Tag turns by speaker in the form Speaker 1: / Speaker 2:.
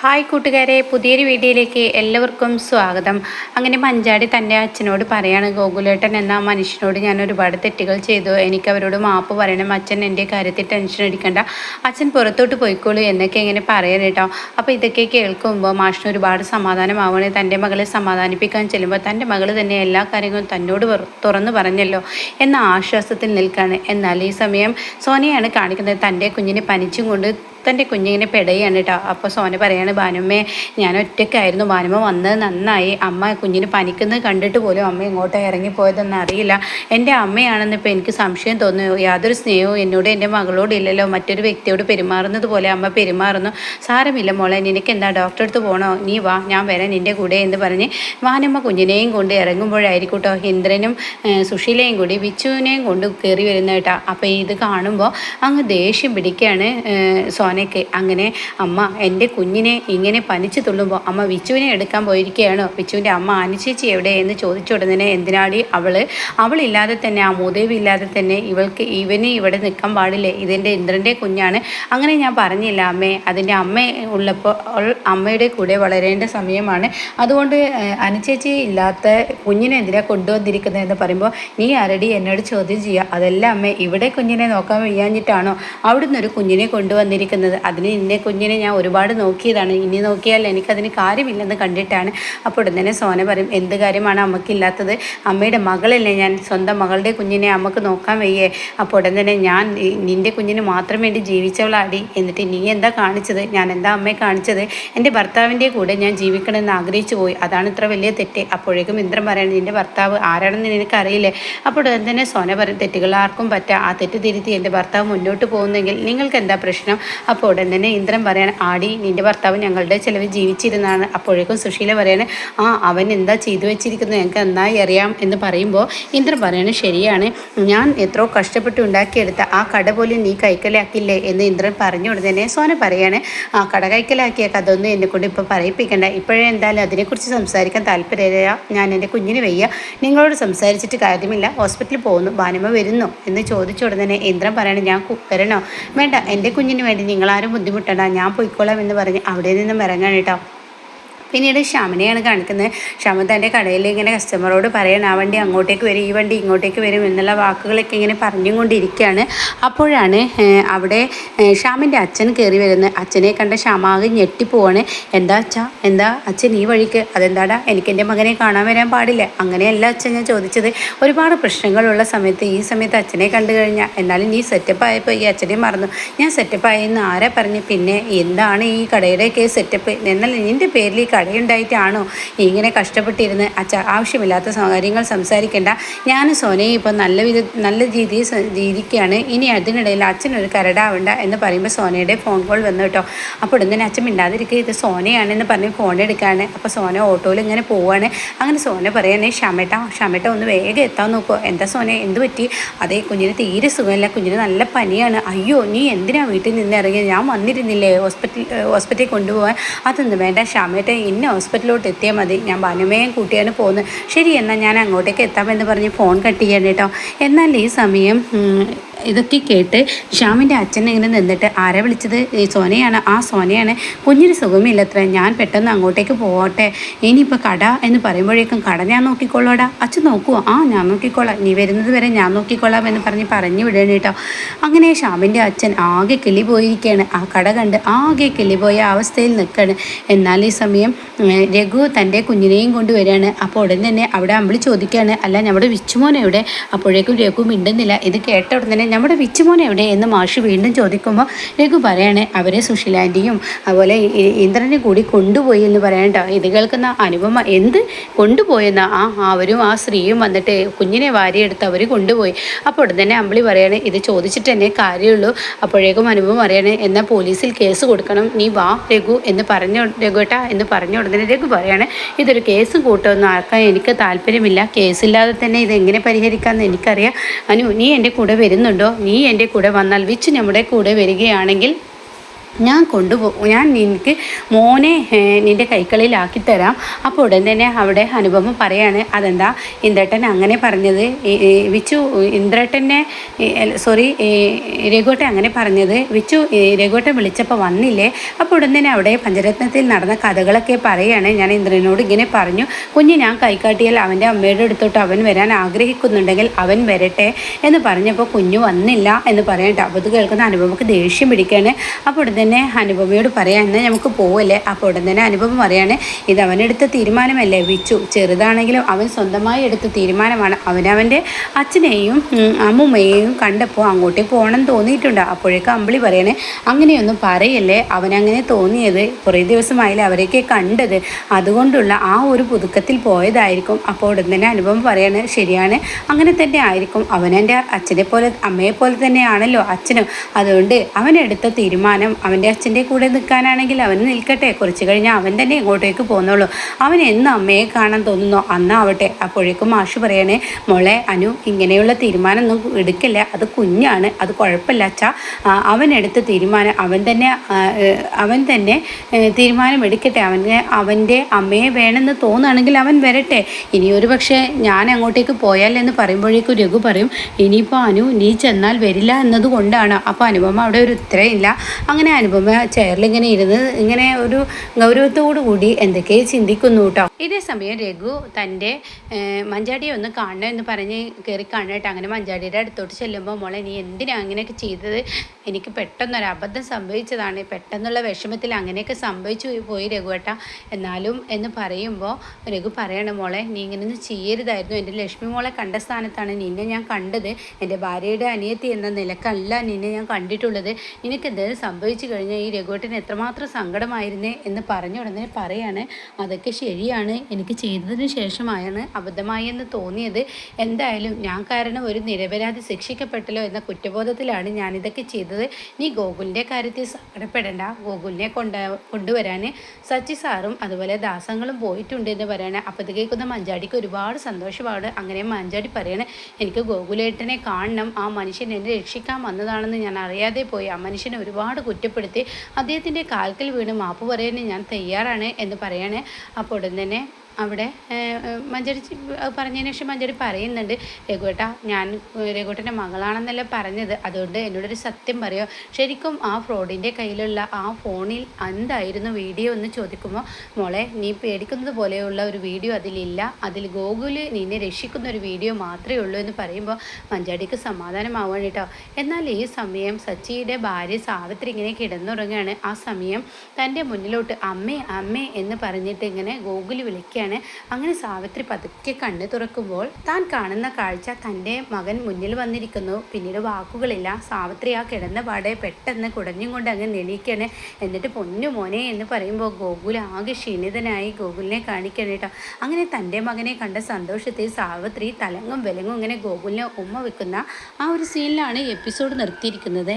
Speaker 1: Hi കൂട്ടുകാരെ പുതിയൊരു വീഡിയോയിലേക്ക് എല്ലാവർക്കും സ്വാഗതം. അങ്ങനെ മഞ്ചാടി തന്റെ അച്ഛനോട് പറയാണ് ഗോകുലേട്ടൻ എന്ന മനുഷ്യനോട് ഞാൻ ഒരുപാട് തെറ്റുകൾ ചെയ്തു. എനിക്ക് അവരോട് മാപ്പ് പറയണം. അച്ഛൻ എന്റെ കാര്യത്തിൽ ടെൻഷൻ അടിക്കണ്ട. അച്ഛൻ പുറത്തോട്ട് പോയിക്കോളൂ എന്നൊക്കെ ഇങ്ങനെ പറയാൻ കേട്ടോ. അപ്പോൾ ഇതൊക്കെ കേൾക്കുമ്പോൾ മാഷിന് ഒരുപാട് സമാധാനമാവണേ തന്റെ മകളെ സമാധാനിപ്പിക്കാൻ ചെല്ലുമ്പോൾ തന്റെ മകൾ തന്നെ എല്ലാ കാര്യങ്ങളും തന്നോട് തുറന്നു പറഞ്ഞല്ലോ എന്ന ആശ്വാസത്തിൽ നിൽക്കുകയാണ്. എന്നാൽ ഈ സമയം സോനയാണ് കാണിക്കുന്നത് തന്റെ കുഞ്ഞിനെ പനിച്ചും കൊണ്ട് തന്റെ കുഞ്ഞിങ്ങനെ പെടയാണ് കേട്ടോ അപ്പോൾ സോന പറയാണ് ഭാനുമ്മേ ഞാൻ ഒറ്റയ്ക്കായിരുന്നു. ഭാനുമ്മ വന്നത് നന്നായി. അമ്മ കുഞ്ഞിന് പനിക്കുന്നത് കണ്ടിട്ട് പോലും അമ്മ ഇങ്ങോട്ട് ഇറങ്ങിപ്പോയതെന്ന് അറിയില്ല. എന്റെ അമ്മയാണെന്ന് ഇപ്പോൾ എനിക്ക് സംശയം തോന്നുന്നു. യാതൊരു സ്നേഹവും എന്നോട് എന്റെ മകളോട് ഇല്ലല്ലോ. മറ്റൊരു വ്യക്തിയോട് പെരുമാറുന്നത് പോലെ അമ്മ പെരുമാറുന്നു. സാരമില്ല മോളെ നിനക്ക് എന്താ ഡോക്ടറെ അടുത്ത് പോകണോ നീ വാ ഞാൻ വരാൻ നിന്റെ കൂടെ എന്ന് പറഞ്ഞ് ഭാനുമ്മ കുഞ്ഞിനെയും കൊണ്ട് ഇറങ്ങുമ്പോഴായിരിക്കും കേട്ടോ ഇന്ദ്രനും സുശീലയും കൂടി വിച്ചുവിനെയും കൊണ്ട് കയറി വരുന്ന കേട്ടോ അപ്പോൾ ഇത് കാണുമ്പോൾ അങ്ങ് ദേഷ്യം പിടിക്കുകയാണ് ഏഹ്, സോനയ്ക്ക് അങ്ങനെ അമ്മ എന്റെ കുഞ്ഞിനെ ഇങ്ങനെ പനിച്ചു തുള്ളുമ്പോൾ അമ്മ വിച്ചുവിനെ എടുക്കാൻ പോയിരിക്കുകയാണ്. വിച്ചുവിന്റെ അമ്മ അനുചേച്ചി എവിടെ എന്ന് ചോദിച്ച ഉടനെ എന്തിനാടി അവൾ അവളില്ലാതെ തന്നെ ആ മൂദേവി ഇല്ലാതെ തന്നെ ഇവൾക്ക് ഇവന് ഇവിടെ നിൽക്കാൻ പാടില്ലേ? ഇതെന്റെ ഇന്ദ്രന്റെ കുഞ്ഞാണ്. അങ്ങനെ ഞാൻ പറഞ്ഞില്ല അമ്മേ അതിന്റെ അമ്മ ഉള്ളപ്പോൾ അമ്മയുടെ കൂടെ വളരേണ്ട സമയമാണ്. അതുകൊണ്ട് അനുശേച്ചി ഇല്ലാത്ത കുഞ്ഞിനെ എന്തിനാ കൊണ്ടുവന്നിരിക്കുന്നത് എന്ന് പറയുമ്പോൾ നീ ആരടി എന്നോട് ചോദ്യം ചെയ്യുക. അതല്ല അമ്മേ ഇവിടെ കുഞ്ഞിനെ നോക്കാൻ വയ്യാഞ്ഞിട്ടാണോ? അവിടുന്ന് ഒരു കുഞ്ഞിനെ കൊണ്ടുവന്നിരിക്കുന്നത്. അതിന് ഇന്നെ കുഞ്ഞിനെ ഞാൻ ഒരുപാട് നോക്കിയതാണ്. ഇനി നോക്കിയാൽ എനിക്കതിന് കാര്യമില്ലെന്ന് കണ്ടിട്ടാണ് അപ്പോൾ ഉടൻ തന്നെ സോന പറയും എന്ത് കാര്യമാണ് അമ്മക്കില്ലാത്തത്? അമ്മയുടെ മകളല്ലേ ഞാൻ. സ്വന്തം മകളുടെ കുഞ്ഞിനെ അമ്മയ്ക്ക് നോക്കാൻ വയ്യേ. അപ്പോൾ ഉടൻ തന്നെ ഞാൻ നിന്റെ കുഞ്ഞിന് മാത്രം വേണ്ടി ജീവിച്ചവളാടി. എന്നിട്ട് നീ എന്താ കാണിച്ചത്? ഞാൻ എന്താ അമ്മയെ കാണിച്ചത്? എന്റെ ഭർത്താവിന്റെ കൂടെ ഞാൻ ജീവിക്കണമെന്ന് ആഗ്രഹിച്ചു പോയി. അതാണ് ഇത്ര വലിയ തെറ്റ്. അപ്പോഴേക്കും ഇന്ദ്രൻ പറയണം നിന്റെ ഭർത്താവ് ആരാണെന്ന് നിനക്കറിയില്ലേ? അപ്പോൾ ഉടൻ തന്നെ സോന പറയും തെറ്റുകൾ ആർക്കും പറ്റാം. ആ തെറ്റ് തിരുത്തി എന്റെ ഭർത്താവ് മുന്നോട്ട് പോകുന്നെങ്കിൽ നിങ്ങൾക്ക് എന്താ പ്രശ്നം? അപ്പോൾ ഉടൻ തന്നെ ഇന്ദ്രൻ പറയാണ് ആടി നിന്റെ ഭർത്താവ് ഞങ്ങളുടെ ചിലവ് ജീവിച്ചിരുന്നാണ്. അപ്പോഴേക്കും സുശീല പറയാണ് ആ അവൻ എന്താ ചെയ്തു വെച്ചിരിക്കുന്നത്? ഞങ്ങൾക്ക് നന്നായി അറിയാം. എന്ന് പറയുമ്പോൾ ഇന്ദ്രൻ പറയാണ് ശരിയാണ്. ഞാൻ എത്രയോ കഷ്ടപ്പെട്ട് ഉണ്ടാക്കിയെടുത്ത ആ കട പോലും നീ കൈക്കലാക്കില്ലേ എന്ന് ഇന്ദ്രൻ പറഞ്ഞു ഉടനെ സോന പറയാണ് ആ കട കൈക്കലാക്കിയേക്ക് അതൊന്നും എന്നെ കൊണ്ട് ഇപ്പോൾ പറയിപ്പിക്കണ്ട. ഇപ്പോഴേ എന്തായാലും അതിനെക്കുറിച്ച് സംസാരിക്കാൻ താല്പര്യമില്ല. ഞാൻ എന്റെ കുഞ്ഞിന് വയ്യ. നിങ്ങളോട് സംസാരിച്ചിട്ട് കാര്യമില്ല. ഹോസ്പിറ്റലിൽ പോകുന്നു. ഭാനുമ വരുന്നു. എന്ന് ചോദിച്ച ഉടനെ ഇന്ദ്രൻ പറയാണ് ഞാൻ വരണോ? വേണ്ട. എന്റെ കുഞ്ഞിന് വേണ്ടി നിങ്ങളാരും ബുദ്ധിമുട്ടണ്ട. ഞാൻ പോയിക്കോളാം എന്ന് പറഞ്ഞ് അവിടെ നിന്നും ഇറങ്ങാൻ കേട്ടോ. പിന്നീട് ശ്യാമിനെയാണ് കാണിക്കുന്നത്. ശ്യാമ തന്റെ കടയിൽ ഇങ്ങനെ കസ്റ്റമറോട് പറയണം ആ വണ്ടി അങ്ങോട്ടേക്ക് വരും ഈ വണ്ടി ഇങ്ങോട്ടേക്ക് വരും എന്നുള്ള വാക്കുകളൊക്കെ ഇങ്ങനെ പറഞ്ഞുകൊണ്ടിരിക്കുകയാണ്. അപ്പോഴാണ് അവിടെ ശ്യാമിന്റെ അച്ഛൻ കയറി വരുന്നത്. അച്ഛനെ കണ്ട ശ്യാമാകെ ഞെട്ടിപ്പോവാണ്. എന്താ അച്ഛ? എന്താ? അച്ഛൻ ഈ വഴിക്ക്? അതെന്താടാ? എനിക്ക് എന്റെ മകനെ കാണാൻ വരാൻ പാടില്ല. അങ്ങനെയല്ല അച്ഛൻ ഞാൻ ചോദിച്ചത്. ഒരുപാട് പ്രശ്നങ്ങളുള്ള സമയത്ത് ഈ സമയത്ത് അച്ഛനെ കണ്ടു കഴിഞ്ഞാൽ എന്നാലും നീ സെറ്റപ്പ് ആയപ്പോൾ ഈ അച്ഛനെ മറന്നു. ഞാൻ സെറ്റപ്പ് ആയെന്ന് ആരാ പറഞ്ഞു? പിന്നെ എന്താണ് ഈ കടയുടെ കടയുടെയൊക്കെ സെറ്റപ്പ് എന്നാൽ നിന്റെ പേരിൽ ഈ കടയുണ്ടായിട്ടാണോ ഇങ്ങനെ കഷ്ടപ്പെട്ടിരുന്ന്? അച്ഛ ആവശ്യമില്ലാത്ത കാര്യങ്ങൾ സംസാരിക്കേണ്ട. ഞാൻ സോനയെ ഇപ്പോൾ നല്ല വിധ നല്ല രീതിയിൽ ജീവിക്കുകയാണ്. ഇനി അതിനിടയിൽ അച്ഛനൊരു കരടാവണ്ട എന്ന് പറയുമ്പോൾ സോനയുടെ ഫോൺ കോൾ വന്നു കേട്ടോ. അപ്പോൾ ഉടനെ അച്ഛൻ മിണ്ടാതിരിക്കുക. ഇത് സോനയാണെന്ന് പറഞ്ഞ് ഫോൺ എടുക്കുകയാണ് അപ്പോൾ സോന ഓട്ടോയിൽ ഇങ്ങനെ പോവുകയാണ് അങ്ങനെ സോന പറയണേ ഷമേട്ട ഷമേട്ട ഒന്ന് വേഗം എത്താൻ നോക്കുമോ എന്താ സോന എന്ത് പറ്റി? അതേ കുഞ്ഞിന് തീരെ സുഖമില്ല. കുഞ്ഞിന് നല്ല പനിയാണ്. അയ്യോ നീ എന്തിനാണ് വീട്ടിൽ നിന്ന് ഇറങ്ങിയത്? ഞാൻ വന്നിരുന്നില്ലേ ഹോസ്പിറ്റൽ ഹോസ്പിറ്റലിൽ കൊണ്ടുപോകാൻ അതൊന്നും വേണ്ട. ക്ഷമേട്ട ഇന്ന ഹോസ്പിറ്റലിലോട്ട് എത്തിയാൽ മതി. ഞാൻ ഭാനുമയും കൂട്ടിയാണ് പോകുന്നത്. ശരി എന്നാൽ ഞാൻ അങ്ങോട്ടേക്ക് എത്താമെന്ന് പറഞ്ഞ് ഫോൺ കട്ട് ചെയ്യാൻ കേട്ടോ. എന്നാൽ ഈ സമയം ഇതൊക്കെ കേട്ട് ശ്യാമിന്റെ അച്ഛൻ ഇങ്ങനെ നിന്നിട്ട് ആരെ വിളിച്ചത്? സോനയാണ്. ആ സോനയാണ്. കുഞ്ഞിന് സുഖമില്ലത്ര. ഞാൻ പെട്ടെന്ന് അങ്ങോട്ടേക്ക് പോകട്ടെ ഇനിയിപ്പോൾ കട എന്ന് പറയുമ്പോഴേക്കും കട ഞാൻ നോക്കിക്കോളോടാ അച്ഛൻ നോക്കുമോ ആ ഞാൻ നോക്കിക്കോളാം നീ വരുന്നത് വരെ ഞാൻ നോക്കിക്കോളാം എന്ന് പറഞ്ഞ് പറഞ്ഞു വിടണം കേട്ടോ. അങ്ങനെ ശ്യാമിന്റെ അച്ഛൻ ആകെ കിളി പോയിരിക്കുകയാണ് ആ കട കണ്ട് ആകെ കിളി പോയ അവസ്ഥയിൽ നിൽക്കുകയാണ് എന്നാൽ ഈ സമയം രഘു തന്റെ കുഞ്ഞിനെയും കൊണ്ടുവരികയാണ് അപ്പോൾ ഉടൻ തന്നെ അവിടെ അമ്പിളി ചോദിക്കുകയാണ് അല്ല നമ്മുടെ വിച്ചുമോൻ എവിടെ? അപ്പോഴേക്കും രഘു മിണ്ടുന്നില്ല. ഇത് കേട്ട ഉടൻ തന്നെ നമ്മുടെ വിച്ചുമോൻ എവിടെ? എന്ന് മാഷ് വീണ്ടും ചോദിക്കുമ്പോൾ രഘു പറയണേ അവരെ സുശീലാന്റിയും അതുപോലെ ഇന്ദ്രനെ കൂടി കൊണ്ടുപോയി എന്ന് പറയണ്ട ഇത് കേൾക്കുന്ന അനുപമ എന്ത്? കൊണ്ടുപോയെന്ന? ആ അവരും ആ സ്ത്രീയും വന്നിട്ട് കുഞ്ഞിനെ വാരിയെടുത്ത് അവർ കൊണ്ടുപോയി. അപ്പോൾ ഉടൻ തന്നെ അമ്പിളി പറയണേ ഇത് ചോദിച്ചിട്ട് തന്നെ കാര്യമുള്ളൂ. അപ്പോഴേക്കും അനുപമ അറിയണേ എന്നാൽ പോലീസിൽ കേസ് കൊടുക്കണം. നീ വാ രഘു എന്ന് പറഞ്ഞു രഘുട്ട എന്ന് പറഞ്ഞ ഉടനെ രഘു പറയണേ ഇതൊരു കേസ് കൂട്ടമൊന്നും ആക്കാൻ എനിക്ക് താല്പര്യമില്ല. കേസില്ലാതെ തന്നെ ഇത് എങ്ങനെ പരിഹരിക്കാമെന്ന് എനിക്കറിയാം. അനു നീ എന്റെ കൂടെ വരുന്നുണ്ടോ? നീ എന്റെ കൂടെ വന്നാൽ വിച്ച് നമ്മുടെ കൂടെ വരികയാണെങ്കിൽ ഞാൻ കൊണ്ടുപോകും ഞാൻ നിനക്ക് മോനെ നിന്റെ കൈക്കളിലാക്കി തരാം. അപ്പോൾ ഉടൻ തന്നെ അവിടെ അനുപമ പറയാണ് അതെന്താ ഇന്ദ്രട്ടൻ അങ്ങനെ പറഞ്ഞത്? വിച്ചു ഇന്ദ്രട്ടനെ സോറി രഘുട്ടെ അങ്ങനെ പറഞ്ഞത്. വിച്ചു ഈ വിളിച്ചപ്പോൾ വന്നില്ലേ? അപ്പോൾ ഉടൻ തന്നെ അവിടെ പഞ്ചരത്നത്തിൽ നടന്ന കഥകളൊക്കെ പറയാണ്. ഞാൻ ഇന്ദ്രനോട് ഇങ്ങനെ പറഞ്ഞു കുഞ്ഞ് ഞാൻ കൈക്കാട്ടിയാൽ അവന്റെ അമ്മയുടെ അടുത്തോട്ട് അവൻ വരാൻ ആഗ്രഹിക്കുന്നുണ്ടെങ്കിൽ അവൻ വരട്ടെ എന്ന് പറഞ്ഞപ്പോൾ കുഞ്ഞു വന്നില്ല എന്ന് പറയട്ടെ അപ്പോൾ ഇത് കേൾക്കുന്ന അനുപമക്ക് ദേഷ്യം പിടിക്കുകയാണ് അപ്പോൾ ഉടൻ തന്നെ അനുപമയോട് പറയാം എന്നാൽ നമുക്ക് പോവല്ലേ? അപ്പോൾ ഉടൻ തന്നെ അനുപമ പറയാണ് ഇത് അവനെടുത്ത തീരുമാനമല്ലേ വിച്ചു? ചെറുതാണെങ്കിലും അവൻ സ്വന്തമായി എടുത്ത തീരുമാനമാണ്. അവനവന്റെ അച്ഛനെയും അമ്മുമ്മയെയും കണ്ടപ്പോൾ അങ്ങോട്ടേ പോകണം തോന്നിയിട്ടുണ്ട്. അപ്പോഴേക്കും അമ്പിളി പറയണേ അങ്ങനെയൊന്നും പറയല്ലേ? അവനങ്ങനെ തോന്നിയത് കുറേ ദിവസമായില്ലേ അവരെയൊക്കെ കണ്ടത്. അതുകൊണ്ടുള്ള ആ ഒരു പുതുക്കത്തിൽ പോയതായിരിക്കും. അപ്പോൾ ഉടൻ തന്നെ അനുഭവം പറയാണ് ശരിയാണ് അങ്ങനെ തന്നെ ആയിരിക്കും. അവനെന്റെ അച്ഛനെ പോലെ അമ്മയെ പോലെ തന്നെയാണല്ലോ അച്ഛനും. അതുകൊണ്ട് അവനെടുത്ത തീരുമാനം അവന്റെ അച്ഛന്റെ കൂടെ നിൽക്കാനാണെങ്കിൽ അവന് നിൽക്കട്ടെ. കുറച്ച് കഴിഞ്ഞ് അവൻ തന്നെ ഇങ്ങോട്ടേക്ക് പോകുന്നുള്ളൂ അവൻ എന്ന് അമ്മയെ കാണാൻ തോന്നുന്നോ? അന്നാവട്ടെ അപ്പോഴേക്കും മാഷ് പറയണേ മോളെ അനു ഇങ്ങനെയുള്ള തീരുമാനമൊന്നും എടുക്കില്ല. അത് കുഞ്ഞാണ്. അത് കുഴപ്പമില്ല അച്ഛാ. അവൻ എടുത്ത തീരുമാനം അവൻ തന്നെ അവൻ തന്നെ തീരുമാനം എടുക്കട്ടെ. അവന് അവന്റെ അമ്മയെ വേണമെന്ന് തോന്നുകയാണെങ്കിൽ അവൻ വരട്ടെ. ഇനിയൊരു പക്ഷേ ഞാൻ അങ്ങോട്ടേക്ക് പോയാൽ എന്ന് പറയുമ്പോഴേക്കും രഘു പറയും ഇനിയിപ്പോൾ അനു നീ ചെന്നാൽ വരില്ല എന്നതുകൊണ്ടാണ്. അപ്പോൾ അനുപമ അവിടെ ഒരു ഉത്തരയില്ല അങ്ങനെ അനുപമ ചെയറിൽ ഇങ്ങനെ ഇരുന്ന് ഇങ്ങനെ ഒരു ഗൗരവത്തോടു കൂടി എന്തൊക്കെ ചിന്തിക്കുന്നു കേട്ടോ. ഇതേ സമയം രഘു തന്റെ മഞ്ചാടിയെ ഒന്ന് കാണണം എന്ന് പറഞ്ഞ് കയറി കാണട്ടെ. അങ്ങനെ മഞ്ചാടിയുടെ അടുത്തോട്ട് ചെല്ലുമ്പോൾ മോളെ നീ എന്തിനാ അങ്ങനെയൊക്കെ ചെയ്തത്? എനിക്ക് പെട്ടെന്നൊരു അബദ്ധം സംഭവിച്ചതാണ്. പെട്ടെന്നുള്ള വിഷമത്തിൽ അങ്ങനെയൊക്കെ സംഭവിച്ചു പോയി രഘുവേട്ട എന്നാലും എന്ന് പറയുമ്പോൾ രഘു പറയണം മോളെ നീ ഇങ്ങനെയൊന്നും ചെയ്യരുതായിരുന്നു. എന്റെ ലക്ഷ്മി മോളെ കണ്ട സ്ഥാനത്താണ് നിന്നെ ഞാൻ കണ്ടത്. എന്റെ ഭാര്യയുടെ അനിയത്തി എന്ന നിലക്കല്ല നിന്നെ ഞാൻ കണ്ടിട്ടുള്ളത്. നിനക്ക് എന്തെങ്കിലും സംഭവിച്ചു കഴിഞ്ഞാൽ ഈ രഘുവേട്ടന് എത്രമാത്രം സങ്കടമായിരുന്നേ? എന്ന് പറഞ്ഞ ഉടനെ പറയാണ് അതൊക്കെ ശരിയാണ്. എനിക്ക് ചെയ്തതിന് ശേഷമായാണ് അബദ്ധമായി എന്ന് തോന്നിയത്. എന്തായാലും ഞാൻ കാരണം ഒരു നിരപരാധി ശിക്ഷിക്കപ്പെട്ടല്ലോ എന്ന കുറ്റബോധത്തിലാണ് ഞാനിതൊക്കെ ചെയ്തത്. നീ ഗോകുലിന്റെ കാര്യത്തിൽ സങ്കടപ്പെടേണ്ട. ഗോകുലിനെ കൊണ്ട കൊണ്ടുവരാൻ സച്ചി സാറും അതുപോലെ ദാസങ്ങളും പോയിട്ടുണ്ട് എന്ന് പറയണേ. അപ്പോൾ ഇത് കേൾക്കുന്ന മഞ്ചാടിക്ക് ഒരുപാട് സന്തോഷമാണ്. അങ്ങനെ മഞ്ചാടി പറയണേ എനിക്ക് ഗോകുലേട്ടനെ കാണണം. ആ മനുഷ്യൻ എന്നെ രക്ഷിക്കാൻ വന്നതാണെന്ന് ഞാൻ അറിയാതെ പോയി. ആ മനുഷ്യനെ ഒരുപാട് കുറ്റപ്പെടുത്തി അദ്ദേഹത്തിന്റെ കാൽക്കൽ വീണ് മാപ്പ് പറയാൻ ഞാൻ തയ്യാറാണ് എന്ന് പറയണേ. അപ്പോൾ ഉടൻ തന്നെ അവിടെ മഞ്ചേരി പറഞ്ഞതിന് ശേഷം മഞ്ചരി പറയുന്നുണ്ട് രഘുവേട്ട ഞാൻ രഘുവേട്ടന്റെ മകളാണെന്നല്ല പറഞ്ഞത് അതുകൊണ്ട് എന്നോടൊരു സത്യം പറയോ? ശരിക്കും ആ ഫ്രോഡിന്റെ കയ്യിലുള്ള ആ ഫോണിൽ എന്തായിരുന്നു വീഡിയോ എന്ന് ചോദിക്കുമ്പോൾ മോളെ നീ പേടിക്കുന്നത് പോലെയുള്ള ഒരു വീഡിയോ അതിലില്ല അതിൽ ഗോകുൽ നിന്നെ രക്ഷിക്കുന്ന ഒരു വീഡിയോ മാത്രമേ ഉള്ളൂ എന്ന് പറയുമ്പോൾ മഞ്ചാടിക്ക് സമാധാനമാവാണ് കേട്ടോ. എന്നാൽ ഈ സമയം സച്ചിയുടെ ഭാര്യ സാവിത്രി ഇങ്ങനെ കിടന്നുറങ്ങുകയാണ് ആ സമയം തന്റെ മുന്നിലോട്ട് അമ്മേ അമ്മേ എന്ന് പറഞ്ഞിട്ട് ഇങ്ങനെ ഗോകുൽ വിളിക്കുകയാണ് അങ്ങനെ സാവിത്രി പതുക്കെ കണ്ണ് തുറക്കുമ്പോൾ താൻ കാണുന്ന കാഴ്ച തന്റെ മകൻ മുന്നിൽ വന്നിരിക്കുന്നു. പിന്നീട് വാക്കുകളില്ല. സാവിത്രി ആ കിടന്ന പാടെ പെട്ടെന്ന് കുടഞ്ഞും കൊണ്ട് അങ്ങ് നെണീക്കാണ് എന്നിട്ട് പൊന്നു മോനെ എന്ന് പറയുമ്പോൾ ഗോകുൽ ആകെ ക്ഷീണിതനായി ഗോകുലിനെ കാണിക്കണം കേട്ടോ. അങ്ങനെ തന്റെ മകനെ കണ്ട സന്തോഷത്തിൽ സാവിത്രി തലങ്ങും വിലങ്ങും ഇങ്ങനെ ഗോകുലിനെ ഉമ്മ വെക്കുന്ന ആ ഒരു സീനിലാണ് എപ്പിസോഡ് നിർത്തിയിരിക്കുന്നത്.